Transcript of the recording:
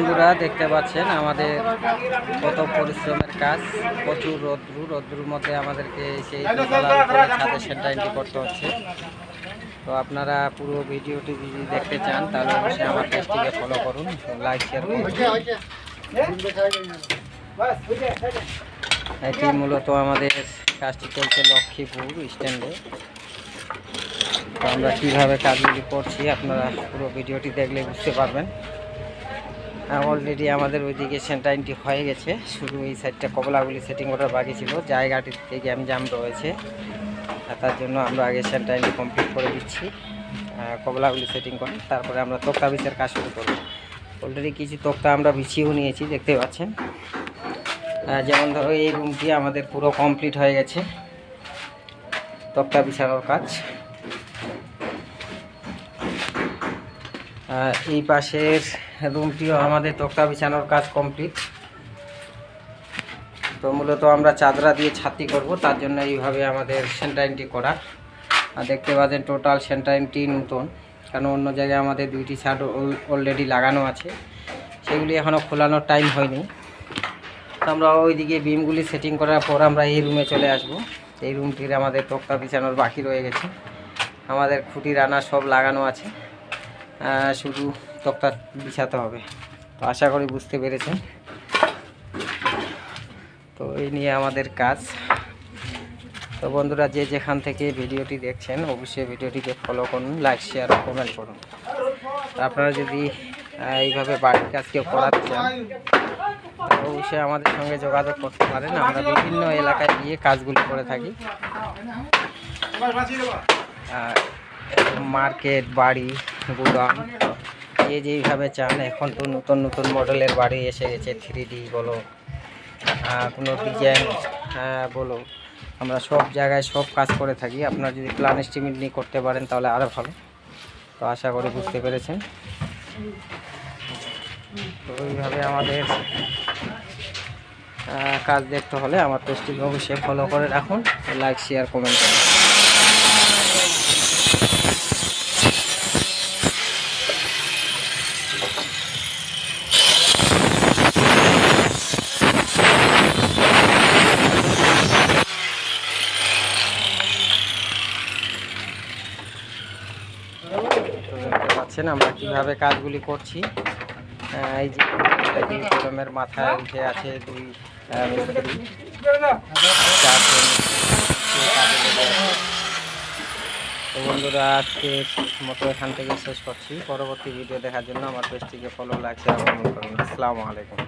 বন্ধুরা, দেখতে পাচ্ছেন আমাদের কত পরিশ্রমের কাজ। প্রচুর রোদ্রু, রোদ্রুর মধ্যে আমাদেরকে সেই ছাদে সেন্টারিংটি করতে হচ্ছে। তো আপনারা পুরো ভিডিওটি যদি দেখতে চান, তাহলে অবশ্যই আমার পেজটিকে ফলো করুন লাইক শেয়ার করুন। এটি মূলত আমাদের কাজটি চলছে লক্ষ্মীপুর স্ট্যান্ডে তো আমরা কীভাবে কাজগুলি করছি, আপনারা পুরো ভিডিওটি দেখলে বুঝতে পারবেন। অলরেডি আমাদের ওইদিকে সেন্টারিংটি হয়ে গেছে। শুধু এই সাইডটা কবলাগুলি সেটিং করার বাকি ছিল। জায়গাটিতে গ্যামজাম রয়েছে তার জন্য আমরা আগে সেন্টারিংটি কমপ্লিট করে দিচ্ছি। কবলাগুলি সেটিং করে। তারপরে আমরা তক্তা বিছের কাজ শুরু করব। অলরেডি কিছু তক্তা আমরা বিছিয়েও নিয়েছি, দেখতে পাচ্ছেন। যেমন ধরো এই রুমটি আমাদের পুরো কমপ্লিট হয়ে গেছে। তক্তা বিছানোর কাজ। এই পাশের রুমটিও আমাদের তক্তা বিছানোর কাজ কমপ্লিট। তো মূলত আমরা চাদরা দিয়ে ছাতি করব, তার জন্য এইভাবে আমাদের সেন্টারিংটি করা। আর দেখতে পাচ্ছেন, টোটাল সেন্টারিংটি নতুন, কারণ অন্য জায়গায় আমাদের দুইটি ছাদ অলরেডি লাগানো আছে। সেগুলি এখনও খোলানোর টাইম হয়নি। তো আমরা ওইদিকে বিমগুলি সেটিং করার পর আমরা এই রুমে চলে আসব। এই রুমটির আমাদের তক্তা বিছানোর বাকি রয়ে গেছে। আমাদের খুঁটি রানা সব লাগানো আছে। শুধু তক্তা বিছাতে হবে। তো আশা করি বুঝতে পেরেছেন। তো এই নিয়ে আমাদের কাজ। তো বন্ধুরা, যে যেখান থেকে ভিডিওটি দেখছেন, অবশ্যই ভিডিওটিকে ফলো করুন লাইক শেয়ার কমেন্ট করুন। আপনারা যদি এইভাবে বাড়ির কাজ কেউ করাতে চান, অবশ্যই আমাদের সঙ্গে যোগাযোগ করতে পারেন। আমরা বিভিন্ন এলাকায় গিয়ে কাজগুলি করে থাকি। মার্কেট, বাড়ি গুদাম যে যেইভাবে চান, এখন তো নতুন নতুন মডেলের বাড়ি এসে গেছে থ্রি ডি বলো। কোনো ডিজাইন হ্যাঁ বলো। আমরা সব জায়গায় সব কাজ করে থাকি। আপনারা যদি প্ল্যান এস্টিমেট নিয়ে করতে পারেন, তাহলে আরও ভালো। তো আশা করি বুঝতে পেরেছেন। তো এইভাবে আমাদের কাজ দেখতে হলে আমার পেজটিকে অবশ্যই ফলো করে রাখুন। লাইক শেয়ার কমেন্ট করুন তো দেখতে পাচ্ছেন আমরা কীভাবে কাজগুলি করছি। এই যে মাথায় উঠে আছে দুই আহ, মিস্ত্রি চারজন সে কাজে লেগে আছে। তো বন্ধুরা, আজকের মতো এখান থেকে শেষ করছি। পরবর্তী ভিডিও দেখার জন্য আমার পেজটিকে ফলো লাগছে আসসালামু আলাইকুম।